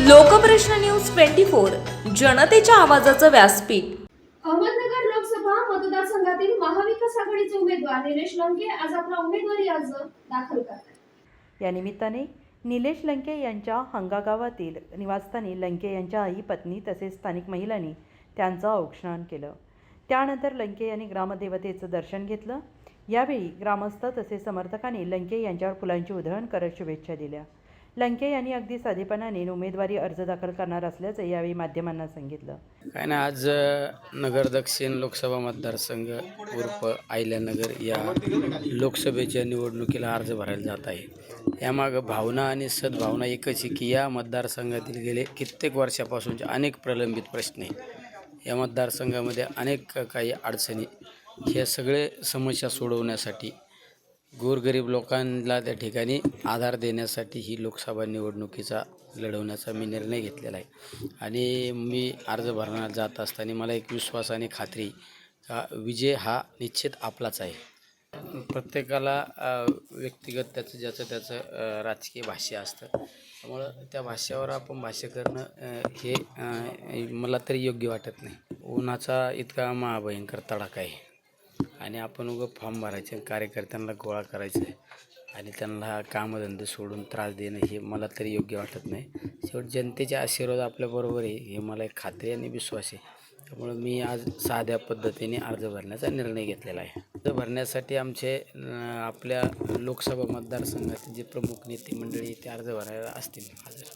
Lokprashna news twenty four जनतेच्या आवाजाचं व्यासपीठ. अहमदनगर लोकसभा मतदारसंघातील महाविकास आघाडीचे उमेदवार निलेश लंके आज आपला उमेदवारी अर्ज दाखल करतात. या निमित्ताने निलेश लंके यांच्या हंगा गावातील निवासस्थानी लंके यांच्या आई पत्नी तसेच स्थानिक महिलांनी त्यांचं औक्षण केलं. त्यानंतर लंके यांनी ग्रामदेवतेचं दर्शन घेतलं. यावेळी ग्रामस्थ तसेच समर्थकांनी लंके यांच्यावर फुलांची उधळण करत शुभेच्छा दिल्या. लंके यांनी अगदी साधेपणाने उमेदवारी अर्ज दाखल करणार असल्याचं यावेळी माध्यमांना सांगितलं. काय ना आज नगर दक्षिण लोकसभा मतदारसंघ उर्फ आयल्यानगर या लोकसभेच्या निवडणुकीला अर्ज भरायला जात आहे. यामागं भावना आणि सद्भावना एकच आहे की या मतदारसंघातील गेले कित्येक वर्षापासूनचे अनेक प्रलंबित प्रश्न आहे या मतदारसंघामध्ये अनेक काही अडचणी ह्या सगळे समस्या सोडवण्यासाठी गोरगरीब लोकांना त्या ठिकाणी आधार देण्यासाठी ही लोकसभा निवडणुकीचा लढवण्याचा मी निर्णय घेतलेला आहे. आणि मी अर्ज भरण्यात जात असताना मला एक विश्वास आणि खात्री का विजय हा निश्चित आपलाच आहे. प्रत्येकाला व्यक्तिगत त्याचं ज्याचं त्याचं राजकीय भाष्य असतं. त्यामुळं त्या भाष्यावर आपण भाष्य करणं हे मला तरी योग्य वाटत नाही. उन्हाचा इतका महाभयंकर तडाखा आहे. आणि आपण उगं फॉर्म भरायचे कार्यकर्त्यांना गोळा करायचं आहे आणि त्यांना कामधंदे सोडून त्रास देणं हे मला तरी योग्य वाटत नाही. शेवट जनतेचे आशीर्वाद आपल्याबरोबर आहे हे मला एक खात्री आणि विश्वास आहे. त्यामुळं मी आज साध्या पद्धतीने अर्ज भरण्याचा निर्णय घेतलेला आहे. अर्ज भरण्यासाठी आमचे आपल्या लोकसभा मतदारसंघातील जे प्रमुख नेते मंडळी ते अर्ज भरायला असतील. हजर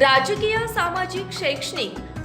राजकीय सामाजिक शैक्षणिक